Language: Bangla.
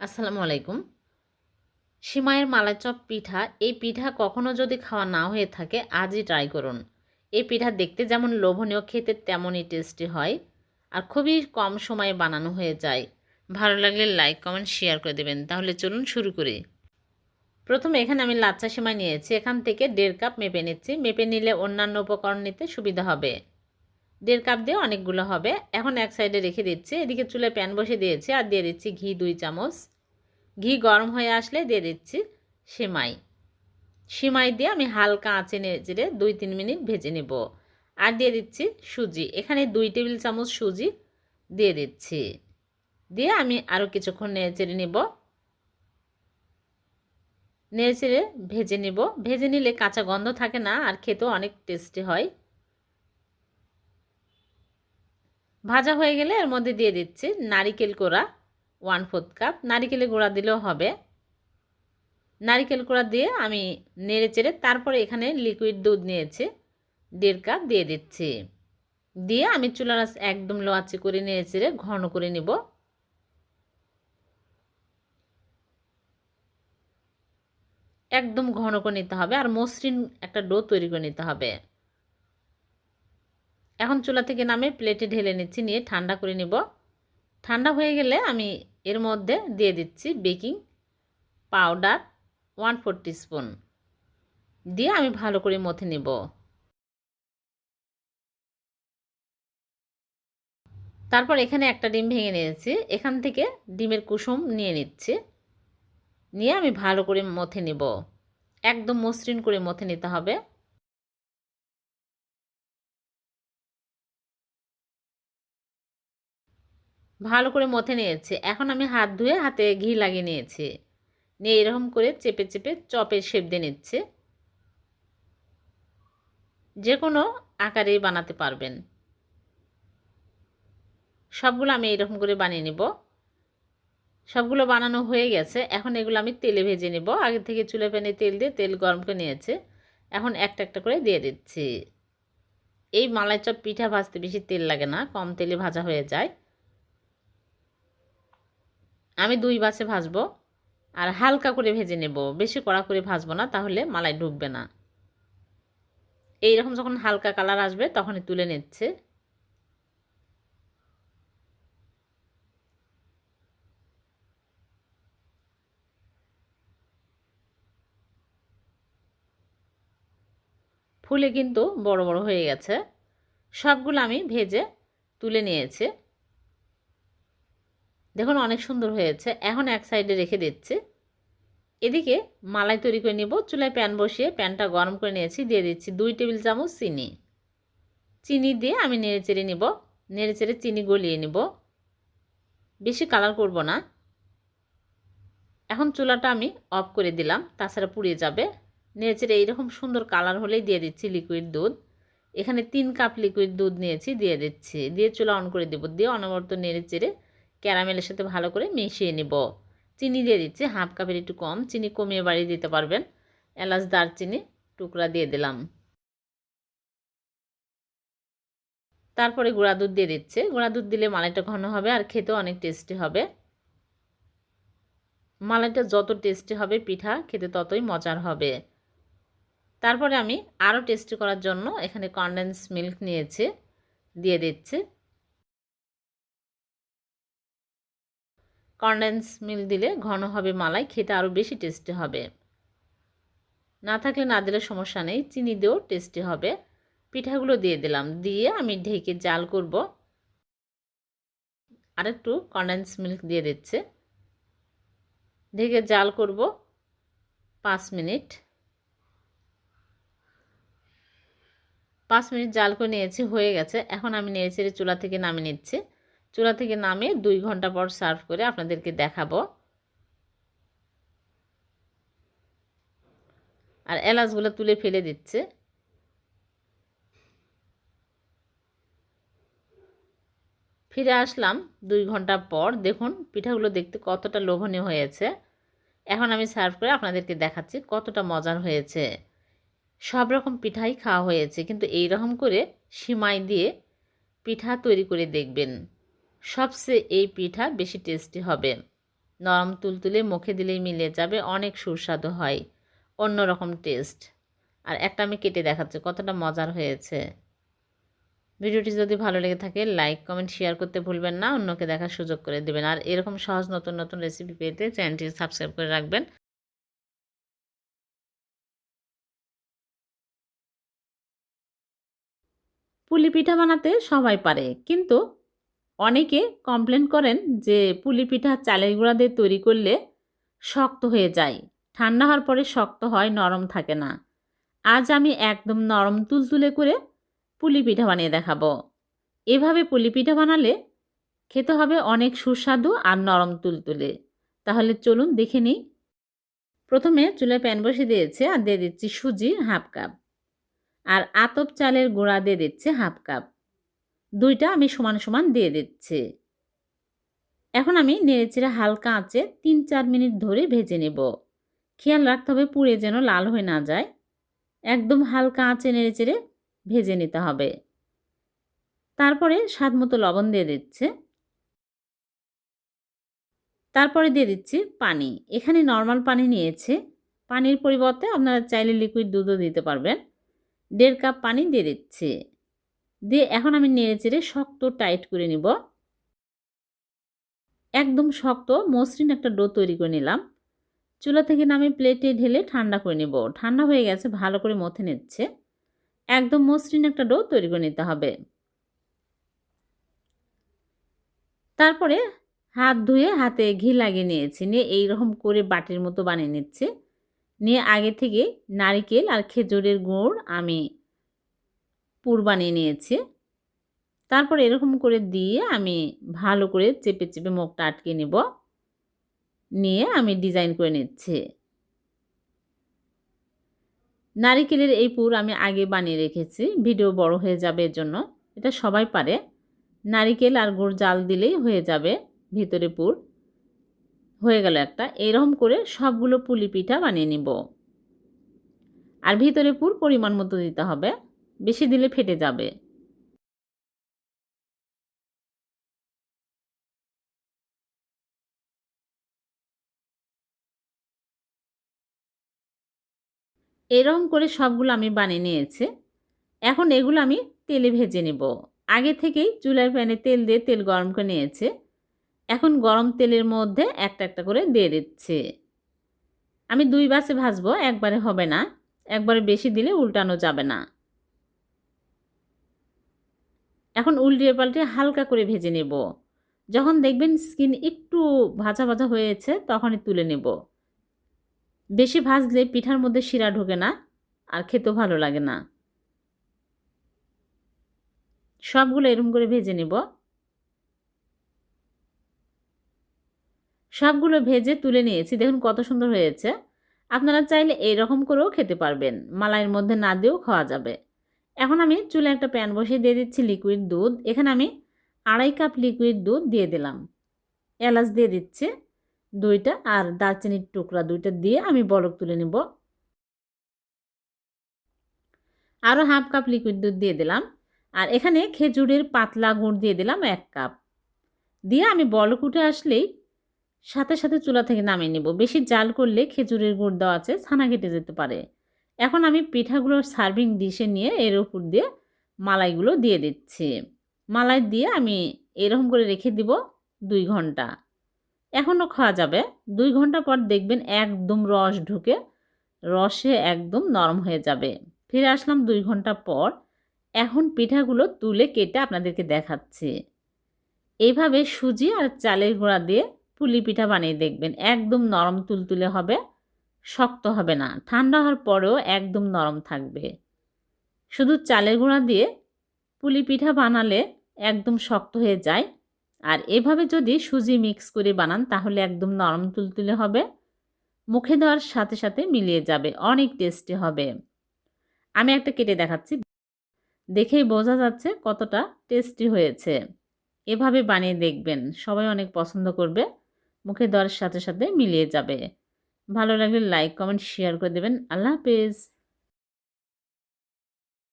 আসসালামু আলাইকুম। সিমাইয়ের মালাই চপ পিঠা, এই পিঠা কখনো যদি খাওয়া না হয়ে থাকে, আজই ট্রাই করুন। এই পিঠা দেখতে যেমন লোভনীয়, খেতে তেমনই টেস্টি হয় আর খুবই কম সময়ে বানানো হয়ে যায়। ভালো লাগলে লাইক কমেন্ট শেয়ার করে দেবেন। তাহলে চলুন শুরু করি। প্রথমে এখানে আমি লাচ্চা সিমাই নিয়েছি। এখান থেকে দেড় কাপ মেপে নিচ্ছি। মেপে নিলে অন্যান্য উপকরণ নিতে সুবিধা হবে। দেড় কাপ দিয়ে অনেকগুলো হবে। এখন এক সাইডে রেখে দিচ্ছি। এদিকে চুলে প্যান বসে দিয়েছি আর দিয়ে দিচ্ছি ঘি দুই চামচ। ঘি গরম হয়ে আসলে দিয়ে দিচ্ছি সেমাই। সিমাই দিয়ে আমি হালকা আঁচে নেড়ে দুই তিন মিনিট ভেজে নেব। আর দিয়ে দিচ্ছি সুজি। এখানে দুই টেবিল চামচ সুজি দিয়ে দিচ্ছি। দিয়ে আমি আরও কিছুক্ষণ নেড়ে চেড়ে নেব। নেড়ে চেড়ে ভেজে নেব। ভেজে নিলে কাঁচা গন্ধ থাকে না আর খেতেও অনেক টেস্টি হয়। ভাজা হয়ে গেলে এর মধ্যে দিয়ে দিচ্ছি নারিকেল কোড়া ওয়ান ফোর্থ কাপ নারিকেলের গুঁড়া দিলেও হবে। নারিকেল কোড়া দিয়ে আমি নেড়ে চেড়ে তারপরে এখানে লিকুইড দুধ নিয়েছি, দেড় কাপ দিয়ে দিচ্ছি। দিয়ে আমি চুলার একদম লোয়াচি করে নেড়ে চেড়ে ঘন করে নিব। একদম ঘন করে নিতে হবে আর মসৃণ একটা ডো তৈরি করে নিতে হবে। এখন চুলা থেকে নামে প্লেটে ঢেলে নিচ্ছি, নিয়ে ঠান্ডা করে নিব। ঠান্ডা হয়ে গেলে আমি এর মধ্যে দিয়ে দিচ্ছি baking powder one four spoon দিয়ে আমি ভালো করে মথে নেব। তারপর এখানে একটা ডিম ভেঙে নিয়েছি, এখান থেকে ডিমের কুসুম নিয়ে নিচ্ছি। নিয়ে আমি ভালো করে মথে নেব। একদম মসৃণ করে মথে নিতে হবে। ভালো করে মথে নিয়েছে। এখন আমি হাত ধুয়ে হাতে ঘি লাগিয়ে নিয়েছি। নিয়ে এরকম করে চেপে চেপে চপের শেপ দিয়ে নিচ্ছে। যে কোনো আকারেই বানাতে পারবেন। সবগুলো আমি এরকম করে বানিয়ে নেব। সবগুলো বানানো হয়ে গেছে। এখন এগুলো আমি তেলে ভেজে নেব। আগে থেকে চুলে প্যানে তেল দিয়ে তেল গরম করে নিয়েছে। এখন একটা একটা করে দিয়ে দিচ্ছি। এই মালাই চপ পিঠা ভাজতে বেশি তেল লাগে না, কম তেলে ভাজা হয়ে যায়। আমি দুই বাসে ভাজবো আর হালকা করে ভেজে নেব। বেশি কড়া করে ভাজবো না, তাহলে মালাই ঢুকবে না। এই রকম যখন হালকা কালার আসবে, তখনই তুলে নিচ্ছে। ফুলে কিন্তু বড় বড় হয়ে গেছে। সবগুলো আমি ভেজে তুলে নিয়েছি। দেখুন অনেক সুন্দর হয়েছে। এখন এক সাইডে রেখে দিচ্ছি। এদিকে মালাই তৈরি করে নেব। চুলায় প্যান বসিয়ে প্যানটা গরম করে নিয়েছি। দিয়ে দিচ্ছি দুই টেবিল চামচ চিনি। চিনি দিয়ে আমি নেড়ে চেড়ে নেব। নেড়ে চেড়ে চিনি গলিয়ে নেব। বেশি কালার করব না। এখন চুলাটা আমি অফ করে দিলাম। তাছাড়া পুড়িয়ে যাবে। নেড়ে চেড়ে এইরকম সুন্দর কালার হলেই দিয়ে দিচ্ছি লিকুইড দুধ। এখানে তিন কাপ লিকুইড দুধ নিয়েছি, দিয়ে দিচ্ছি। দিয়ে চুলা অন করে দেবো। দিয়ে অনবরত নেড়ে চেড়ে ক্যারামেলের সাথে ভালো করে মিশিয়ে নিব। চিনি দিয়ে দিচ্ছি, হাফ কাপের একটু কম। চিনি কমিয়ে বাড়িয়ে দিতে পারবেন। এলাচ, দারচিনি টুকরা দিয়ে দিলাম। তারপরে গুঁড়া দুধ দিয়ে দিচ্ছে। গুঁড়া দুধ দিলে মালাইটা ঘন হবে আর খেতেও অনেক টেস্টি হবে। মালাইটা যত টেস্টি হবে পিঠা, খেতে ততই মজার হবে। তারপরে আমি আরও টেস্টি করার জন্য এখানে কনডেন্স মিল্ক নিয়েছি, দিয়ে দিচ্ছি। কনডেন্স মিল দিলে ঘন হবে মালাই, খেতে আরও বেশি টেস্টি হবে। না থাকলে না দিলে সমস্যা নেই, চিনি দিয়েও টেস্টি হবে। পিঠাগুলো দিয়ে দিলাম, দিয়ে আমি ঢেকে জাল করব। আর একটু কনডেন্স মিল্ক দিয়ে দিচ্ছে। ঢেকে জাল করব পাঁচ মিনিট। পাঁচ মিনিট জাল করে নিয়েছি, হয়ে গেছে। এখন আমি নেড়ে চেড়ে চুলা থেকে নামিয়ে নিচ্ছি। চুলা থেকে নামে দুই ঘণ্টা পর সার্ভ করে আপনাদেরকে দেখাবো। আর এলাচগুলো তুলে ফেলে দিচ্ছে। ফিরে আসলাম দুই ঘণ্টা পর। দেখুন, পিঠাগুলো দেখতে কতটা লোভনীয় হয়েছে। এখন আমি সার্ভ করে আপনাদেরকে দেখাচ্ছি কতটা মজার হয়েছে। সব রকম পিঠাই খাওয়া হয়েছে, কিন্তু এই রকম করে সিমাই দিয়ে পিঠা তৈরি করে দেখবেন। সবচেয়ে এই পিঠা বেশি টেস্টি হবে। নরম তুলতুলে মুখে দিলেই মিলে যাবে, অনেক সুস্বাদু হয়, অন্যরকম টেস্ট। আর একটা আমি কেটে দেখাচ্ছি, কতটা মজার হয়েছে। ভিডিওটি যদি ভালো লেগে থাকে, লাইক, কমেন্ট, শেয়ার করতে ভুলবেন না, অন্যকে দেখার সুযোগ করে দেবেন। আর এরকম সহজ নতুন নতুন রেসিপি পেতে চ্যানেলটি সাবস্ক্রাইব করে রাখবেন। পুলি পিঠা বানাতে সবাই পারে, কিন্তু অনেকে কমপ্লেন করেন যে পুলি পিঠা চালের গুঁড়া দিয়ে তৈরি করলে শক্ত হয়ে যায়। ঠান্ডা হওয়ার পরে শক্ত হয়, নরম থাকে না। আজ আমি একদম নরম তুলতুলে করে পুলি পিঠা বানিয়ে দেখাবো। এভাবে পুলি পিঠা বানালে খেতে হবে অনেক সুস্বাদু আর নরম তুলতুলে। তাহলে চলুন দেখে নিই। প্রথমে চুলে প্যান বসে দিয়েছে আর দিয়ে দিচ্ছি সুজি হাফ কাপ। আর আতপ চালের গুঁড়া দিয়ে দিচ্ছে হাফ কাপ। দুইটা আমি সমান সমান দিয়ে দিচ্ছি। এখন আমি নেড়েচেড়ে হালকা আঁচে তিন চার মিনিট ধরে ভেজে নেব। খেয়াল রাখতে হবে পুড়ে যেন লাল হয়ে না যায়। একদম হালকা আঁচে নেড়েচেড়ে ভেজে নিতে হবে। তারপরে স্বাদ মতো লবণ দিয়ে দিচ্ছে। তারপরে দিয়ে দিচ্ছি পানি। এখানে নর্মাল পানি নিয়েছে। পানির পরিবর্তে আপনারা চাইলে লিকুইড দুধও দিতে পারবেন। দেড় কাপ পানি দিয়ে দিচ্ছি। দিয়ে এখন আমি নেড়ে চেড়ে শক্ত টাইট করে নিব। একদম শক্ত, মসৃণ একটা ডো তৈরি করে নিলাম। চুলা থেকে নামে প্লেটে ঢেলে ঠান্ডা করে নেব। ঠান্ডা হয়ে গেছে, ভালো করে মথে নিচ্ছে। একদম মসৃণ একটা ডো তৈরি করে নিতে হবে। তারপরে হাত ধুয়ে হাতে ঘি লাগিয়ে নিয়েছি। নিয়ে এইরকম করে বাটির মতো বানিয়ে নিচ্ছে। নিয়ে আগে থেকে নারিকেল আর খেজুরের গুড় আমি পুর বানিয়ে নিয়েছি। তারপর এরকম করে দিয়ে আমি ভালো করে চেপে চেপে মুখটা আটকে নেব। নিয়ে আমি ডিজাইন করে নিচ্ছি। নারিকেলের এই পুর আমি আগে বানিয়ে রেখেছি। ভিডিও বড় হয়ে যাবে এর জন্য এটা সবাই পারে। নারিকেল আর গুড় জাল দিলেই হয়ে যাবে ভিতরে পুর। হয়ে গেল একটা। এরকম করে সবগুলো পুলি পিঠা বানিয়ে নিব। আর ভিতরে পুর পরিমাণ মতো দিতে হবে। বেশি দিলে ফেটে যাবে। এরকম করে সবগুলো আমি বানিয়ে নিয়েছি। এখন এগুলো আমি তেলে ভেজে নেব। আগে থেকেই চুলার প্যানে তেল দিয়ে তেল গরম করে নিয়েছে। এখন গরম তেলের মধ্যে একটা একটা করে দিয়ে দিচ্ছে। আমি দুই বাসে ভাজবো, একবারে হবে না। একবারে বেশি দিলে উল্টানো যাবে না। এখন উল্টিয়ে পাল্টে হালকা করে ভেজে নেব। যখন দেখবেন স্কিন একটু ভাজা ভাজা হয়েছে, তখনই তুলে নেব। বেশি ভাজলে পিঠার মধ্যে শিরা ঢোকে না আর খেতেও ভালো লাগে না। সবগুলো এরম করে ভেজে নেব। সবগুলো ভেজে তুলে নিয়েছি। দেখুন কত সুন্দর হয়েছে। আপনারা চাইলে এইরকম করেও খেতে পারবেন। মালাইয়ের মধ্যে না দিয়েও খাওয়া যাবে। এখন আমি চুলে একটা প্যান বসিয়ে দিয়ে দিচ্ছি লিকুইড দুধ। এখানে আমি আড়াই কাপ লিকুইড দুধ দিয়ে দিলাম। এলাচ দিয়ে দিচ্ছে দুইটা আর দারচিনির টুকরা দুইটা দিয়ে আমি বলক তুলে নেব। আরও হাফ কাপ লিকুইড দুধ দিয়ে দিলাম। আর এখানে খেজুরের পাতলা গুড় দিয়ে দিলাম এক কাপ দিয়ে আমি বলক উঠে আসলেই সাথে সাথে চুলা থেকে নামিয়ে নেব। বেশি জাল করলে খেজুরের গুড় দেওয়া আছে, ছানা কেটে যেতে পারে। এখন আমি পিঠাগুলোর সার্ভিং ডিশে নিয়ে এর উপর দিয়ে মালাইগুলো দিয়ে দিচ্ছি। মালাই দিয়ে আমি এরকম করে রেখে দিব দুই ঘণ্টা। এখনও খাওয়া যাবে। দুই ঘণ্টা পর দেখবেন একদম রস ঢুকে, রসে একদম নরম হয়ে যাবে। ফিরে আসলাম দুই ঘণ্টা পর। এখন পিঠাগুলো তুলে কেটে আপনাদেরকে দেখাচ্ছি। এইভাবে সুজি আর চালের গুঁড়া দিয়ে পুলি পিঠা বানিয়ে দেখবেন। একদম নরম তুলতুলে হবে। শক্ত হবে না। ঠান্ডা হওয়ার পরেও একদম নরম থাকবে। শুধু চালের গুঁড়া দিয়ে পুলি পিঠা বানালে একদম শক্ত হয়ে যায়। আর এভাবে যদি সুজি মিক্স করে বানান, তাহলে একদম নরম তুলতুলে হবে। মুখে দেওয়ার সাথে সাথে মিলিয়ে যাবে, অনেক টেস্টি হবে। আমি একটা কেটে দেখাচ্ছি। দেখেই বোঝা যাচ্ছে কতটা টেস্টি হয়েছে। এভাবে বানিয়ে দেখবেন, সবাই অনেক পছন্দ করবে। মুখে দেওয়ার সাথে সাথে মিলিয়ে যাবে। ভালো লাগলে লাইক কমেন্ট শেয়ার করে দেবেন। আল্লাহ হাফেজ।